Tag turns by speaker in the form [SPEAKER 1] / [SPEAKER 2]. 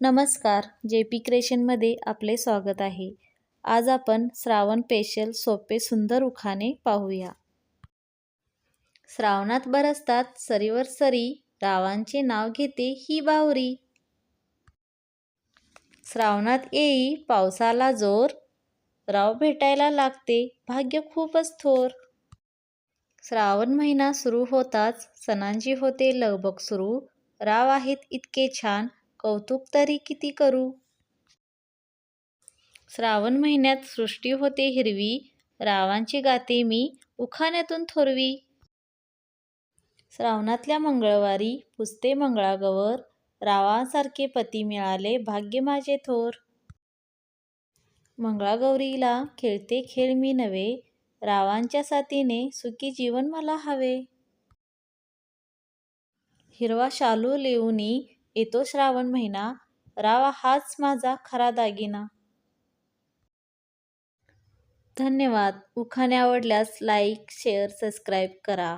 [SPEAKER 1] नमस्कार J P क्रेशनमध्ये आपले स्वागत आहे. आज आपण श्रावण पेशल सोपे सुंदर उखाणे पाहूया. श्रावणात बरसतात सरीवर सरी रावांचे नाव घेते ही बावरी. श्रावणात येई पावसाला जोर राव भेटायला लागते भाग्य खूपच थोर. श्रावण महिना सुरू होताच सणांची होते लगबग सुरू राव आहेत इतके छान कौतुक तरी किती करू? श्रावण महिन्यात सृष्टी होते हिरवी रावांची गाते मी उखाण्यातून थोरवी. श्रावणातल्या मंगळवारी पुजते मंगळागौर रावांसारखे पती मिळाले भाग्य माझे थोर. मंगळागौरीला खेळते खेळ मी नवे रावांच्या साथीने सुखी जीवन मला हवे. हिरवा शालू लेऊनी येतो श्रावण महिना रावा हाच माझा खरा दागिना. धन्यवाद. उखाणे आवडल्यास लाईक शेअर सबस्क्राईब करा.